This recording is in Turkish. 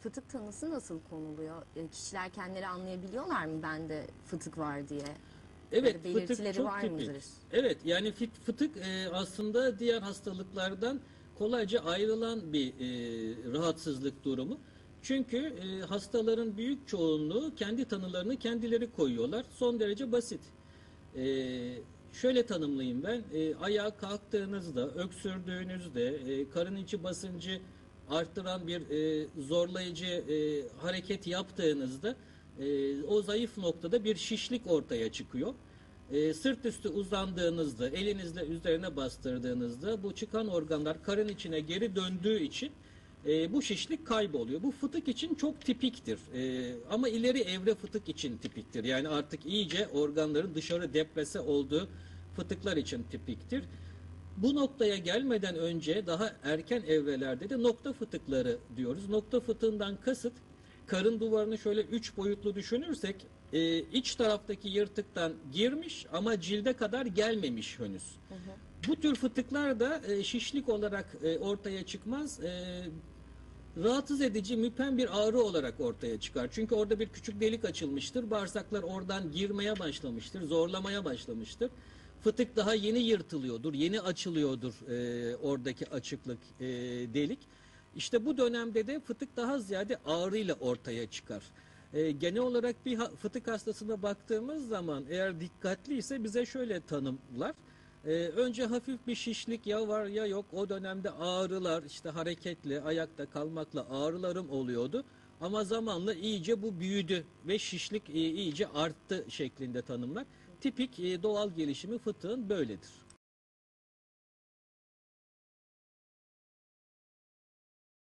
fıtık tanısı nasıl konuluyor? E, Kişiler kendileri anlayabiliyorlar mı bende fıtık var diye? Evet, Böyle fıtık çok var tipik. mıdır? Evet, yani fıtık e, aslında diğer hastalıklardan kolayca ayrılan bir e, rahatsızlık durumu. Çünkü e, hastaların büyük çoğunluğu kendi tanılarını kendileri koyuyorlar. Son derece basit. E, şöyle tanımlayayım ben. E, ayağa kalktığınızda, öksürdüğünüzde, e, karın içi basıncı arttıran bir e, zorlayıcı e, hareket yaptığınızda e, o zayıf noktada bir şişlik ortaya çıkıyor. E, sırt üstü uzandığınızda, elinizle üzerine bastırdığınızda bu çıkan organlar karın içine geri döndüğü için e, bu şişlik kayboluyor. Bu fıtık için çok tipiktir. E, ama ileri evre fıtık için tipiktir. Yani artık iyice organların dışarı deprese olduğu fıtıklar için tipiktir. Bu noktaya gelmeden önce daha erken evrelerde de nokta fıtıkları diyoruz. Nokta fıtığından kasıt karın duvarını şöyle üç boyutlu düşünürsek e, iç taraftaki yırtıktan girmiş ama cilde kadar gelmemiş henüz. Bu tür fıtıklar da e, şişlik olarak e, ortaya çıkmaz. E, rahatsız edici müpem bir ağrı olarak ortaya çıkar. Çünkü orada bir küçük delik açılmıştır. Bağırsaklar oradan girmeye başlamıştır, zorlamaya başlamıştır. Fıtık daha yeni yırtılıyordur, yeni açılıyordur e, oradaki açıklık, e, delik. İşte bu dönemde de fıtık daha ziyade ağrıyla ortaya çıkar. E, genel olarak bir ha- fıtık hastasına baktığımız zaman eğer dikkatliyse bize şöyle tanımlar. Ee, önce hafif bir şişlik ya var ya yok o dönemde ağrılar işte hareketli ayakta kalmakla ağrılarım oluyordu. Ama zamanla iyice bu büyüdü ve şişlik e, iyice arttı şeklinde tanımlar. Tipik doğal gelişimi fıtığın böyledir.